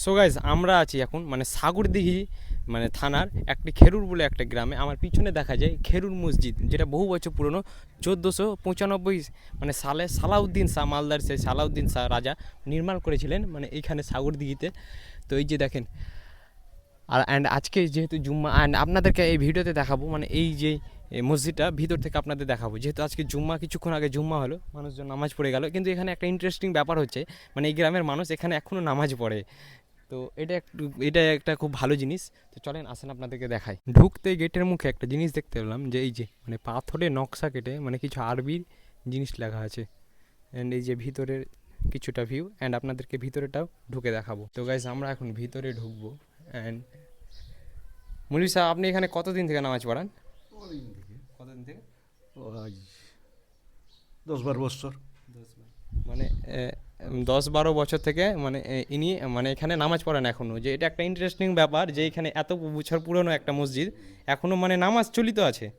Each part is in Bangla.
সো গাইজ আমরা আছি এখন মানে সাগরদিঘি মানে থানার একটি খেরুর বলে একটা গ্রামে। আমার পিছনে দেখা যায় খেরুর মসজিদ, যেটা বহু বছর পুরনো, চোদ্দোশো পঁচানব্বই মানে সালে সালাউদ্দিন শাহ, মালদার সেই সালাউদ্দিন শাহ রাজা নির্মাণ করেছিলেন মানে এইখানে সাগরদিঘিতে। তো এই যে দেখেন, আর অ্যান্ড আজকে যেহেতু জুম্মা অ্যান্ড আপনাদেরকে এই ভিডিওতে দেখাবো মানে এই যে মসজিদটা ভিতর থেকে আপনাদের দেখাবো। যেহেতু আজকে জুম্মা, কিছুক্ষণ আগে জুম্মা হলো, মানুষজন নামাজ পড়ে গেল। কিন্তু এখানে একটা ইন্টারেস্টিং ব্যাপার হচ্ছে মানে এই গ্রামের মানুষ এখানে এখনও নামাজ পড়ে। তো এটা একটু এটা একটা খুব ভালো জিনিস। তো চলেন আসেন আপনাদেরকে দেখাই। ঢুকতে গেটের মুখে একটা জিনিস দেখতে পেলাম যে এই যে মানে পাথরে নকশা কেটে মানে কিছু আরবির জিনিস লেখা আছে। অ্যান্ড এই যে ভিতরের কিছুটা ভিউ অ্যান্ড আপনাদেরকে ভিতরেটাও ঢুকে দেখাবো। তো গাইজ আমরা এখন ভিতরে ঢুকবো অ্যান্ড মুলি সাহেব আপনি এখানে কতদিন থেকে নামাজ পড়ান? থেকে? কতদিন থেকে? দশ বারো বছর। মানে দশ বারো বছর থেকে মানে ইনি মানে এখানে নামাজ পড়েন এখনও যে এটা একটা ইন্টারেস্টিং ব্যাপার যে এখানে এত বছর পুরনো একটা মসজিদ এখনও মানে নামাজ চলিত আছে।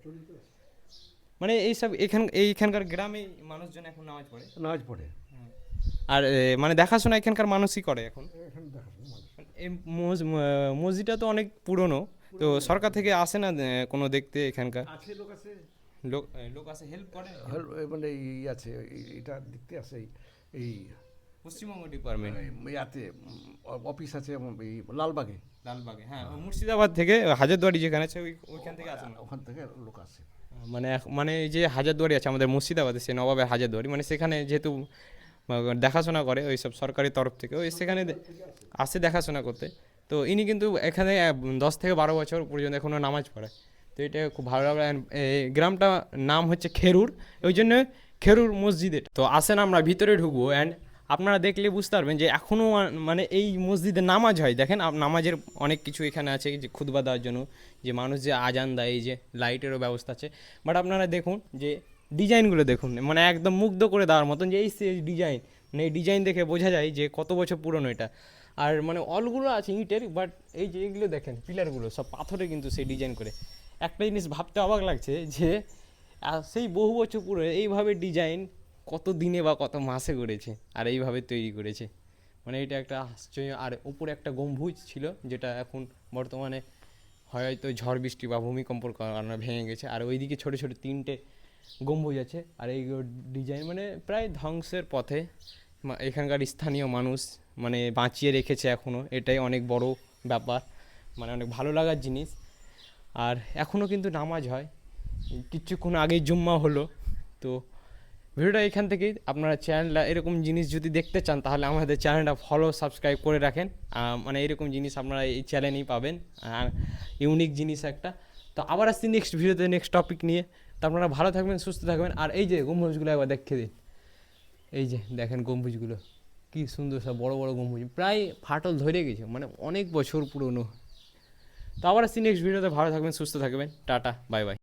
মানে এইসব এখান এইখানকার গ্রামে মানুষজন এখন নামাজ পড়ে। নামাজ পড়ে। আর মানে দেখাশোনা এখানকার মানুষই করে এখন। এই মসজিদটা তো অনেক পুরনো। তো সরকার থেকে আসে না কোনো দেখতে এখানকার? লোক আছে। লোক লোক আসে হেল্প করে? মানে এই আছে এটা দেখতে আছে এই- এই পশ্চিমবঙ্গ ডিপার্টমেন্ট ইয়াতে অফিস আছে লালবাগে। লালবাগে হ্যাঁ মুর্শিদাবাদ থেকে হাজারদুয়ারি যেখানে আছে ওই ওইখান থেকে আসেন? ওখান থেকে লোক আসে। মানে মানে এই যে হাজারদুয়ারি আছে আমাদের মুর্শিদাবাদে সে নবাবের হাজারদুয়ারি মানে সেখানে যেহেতু দেখাশোনা করে ওই সব সরকারি তরফ থেকে ওই সেখানে আসে দেখাশোনা করতে। তো ইনি কিন্তু এখানে দশ থেকে বারো বছর পর্যন্ত এখনও নামাজ পড়ায় তো এটা খুব ভালো লাগে And এই গ্রামটা নাম হচ্ছে খেরুর ওই জন্য খেরুর মসজিদ তো আসেন আমরা ভিতরে ঢুকবো। অ্যান্ড আপনারা দেখলে বুঝতে পারবেন যে এখনও মানে এই মসজিদে নামাজ হয়। দেখেন নামাজের অনেক কিছু এখানে আছে, যে খুদবা দেওয়ার জন্য, যে মানুষ যে আজান দেয়, এই যে লাইটেরও ব্যবস্থা আছে। বাট আপনারা দেখুন যে ডিজাইনগুলো দেখুন মানে একদম মুগ্ধ করে দেওয়ার মতন যে এই ডিজাইন মানে এই ডিজাইন দেখে বোঝা যায় যে কত বছর পুরনো এটা। আর মানে অলগুলো আছে ইটের বাট এই যে এইগুলো দেখেন, পিলারগুলো, সব পাথরে কিন্তু সেই ডিজাইন করে। একটা জিনিস ভাবতে অবাক লাগছে যে সেই বহু বছর পুরো এইভাবে ডিজাইন কত দিনে বা কত মাসে করেছে আর এইভাবে তৈরি করেছে। মানে এটা একটা আশ্চর্য, আর উপরে একটা গম্বুজ ছিল যেটা এখন বর্তমানে হয়তো ঝড় বৃষ্টি বা ভূমিকম্পর কারণে ভেঙে গেছে। আর ওইদিকে ছোটো ছোটো তিনটে গম্বুজ আছে। আর এই ডিজাইন মানে প্রায় ধ্বংসের পথে। এখানকার স্থানীয় মানুষ মানে বাঁচিয়ে রেখেছে এখনও এটাই অনেক বড় ব্যাপার। মানে অনেক ভালো লাগার জিনিস। আর এখনও কিন্তু নামাজ হয়। কিছুক্ষণ আগেই জুম্মা হলো। তো ভিডিওটা এখান থেকেই আপনারা চ্যানেলটা এরকম জিনিস যদি দেখতে চান, তাহলে আমাদের চ্যানেলটা ফলো সাবস্ক্রাইব করে রাখেন। মানে এরকম জিনিস আপনারা এই চ্যানেলেই পাবেন। ইউনিক জিনিস একটা। তো আবার আসছি নেক্সট ভিডিওতে নেক্সট টপিক নিয়ে। তো আপনারা ভালো থাকবেন, সুস্থ থাকবেন। আর এই যে গম্বুজগুলো একবার দেখে দিন। এই যে দেখেন গম্বুজগুলো, কি সুন্দর সব বড় বড় গম্বুজ। প্রায় ফাটল ধরে গেছে মানে অনেক বছর পুরনো। তো আবার আসছি নেক্সট ভিডিওতে। ভালো থাকবেন, সুস্থ থাকবেন। Tata bye bye